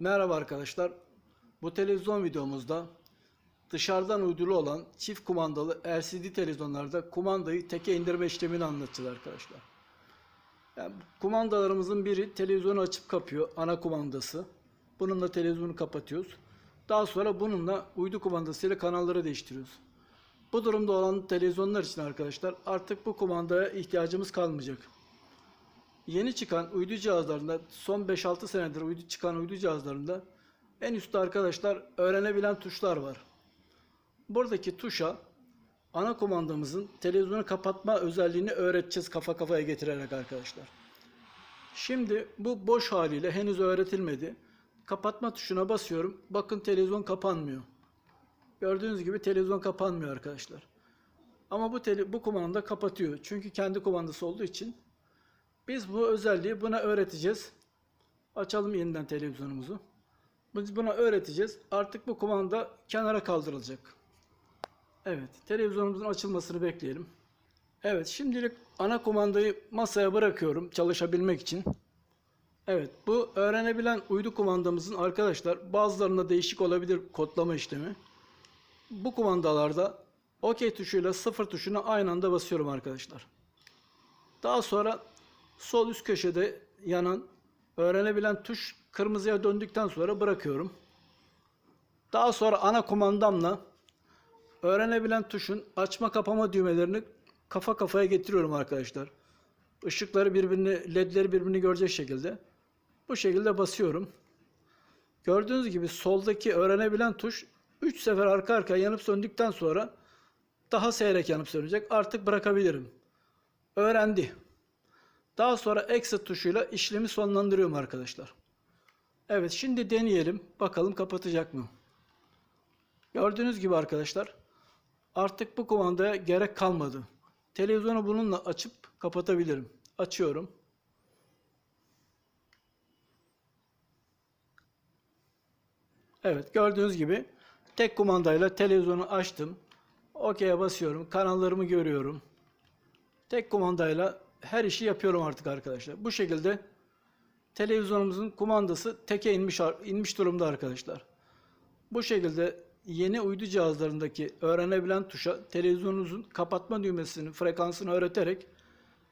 Merhaba arkadaşlar. Bu televizyon videomuzda dışarıdan uydulu olan çift kumandalı LCD televizyonlarda kumandayı teke indirme işlemini anlatacağız arkadaşlar. Yani kumandalarımızın biri televizyonu açıp kapıyor, ana kumandası. Bununla televizyonu kapatıyoruz. Daha sonra bununla uydu kumandasıyla kanalları değiştiriyoruz. Bu durumda olan televizyonlar için arkadaşlar artık bu kumandaya ihtiyacımız kalmayacak. Yeni çıkan uydu cihazlarında son 5-6 senedir uydu çıkan uydu cihazlarında en üstte arkadaşlar öğrenebilen tuşlar var. Buradaki tuşa ana kumandamızın televizyonu kapatma özelliğini öğreteceğiz kafa kafaya getirerek arkadaşlar. Şimdi bu boş haliyle henüz öğretilmedi. Kapatma tuşuna basıyorum. Bakın televizyon kapanmıyor. Gördüğünüz gibi televizyon kapanmıyor arkadaşlar. Ama bu tele, bu kumanda kapatıyor. Çünkü kendi kumandası olduğu için biz bu özelliği buna öğreteceğiz. Açalım yeniden televizyonumuzu. Biz buna öğreteceğiz. Artık bu kumanda kenara kaldırılacak. Evet, televizyonumuzun açılmasını bekleyelim. Evet, şimdilik ana kumandayı masaya bırakıyorum çalışabilmek için. Evet, bu öğrenebilen uydu kumandamızın arkadaşlar bazılarında değişik olabilir kodlama işlemi. Bu kumandalarda OK tuşuyla sıfır tuşuna aynı anda basıyorum arkadaşlar. Daha sonra sol üst köşede yanan öğrenebilen tuş kırmızıya döndükten sonra bırakıyorum. Daha sonra ana kumandamla öğrenebilen tuşun açma kapama düğmelerini kafa kafaya getiriyorum arkadaşlar. Işıkları birbirini, ledleri birbirini görecek şekilde. Bu şekilde basıyorum. Gördüğünüz gibi soldaki öğrenebilen tuş 3 sefer arka arkaya yanıp söndükten sonra daha seyrek yanıp sönecek. Artık bırakabilirim. Öğrendi. Daha sonra exit tuşuyla işlemi sonlandırıyorum arkadaşlar. Evet şimdi deneyelim. Bakalım kapatacak mı? Gördüğünüz gibi arkadaşlar artık bu kumandaya gerek kalmadı. Televizyonu bununla açıp kapatabilirim. Açıyorum. Evet gördüğünüz gibi tek kumandayla televizyonu açtım. OK'ye basıyorum. Kanallarımı görüyorum. Tek kumandayla her işi yapıyorum artık arkadaşlar. Bu şekilde televizyonumuzun kumandası teke inmiş inmiş durumda arkadaşlar. Bu şekilde yeni uydu cihazlarındaki öğrenebilen tuşa televizyonunuzun kapatma düğmesinin frekansını öğreterek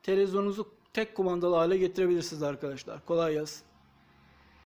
televizyonunuzu tek kumandalı hale getirebilirsiniz arkadaşlar. Kolay gelsin.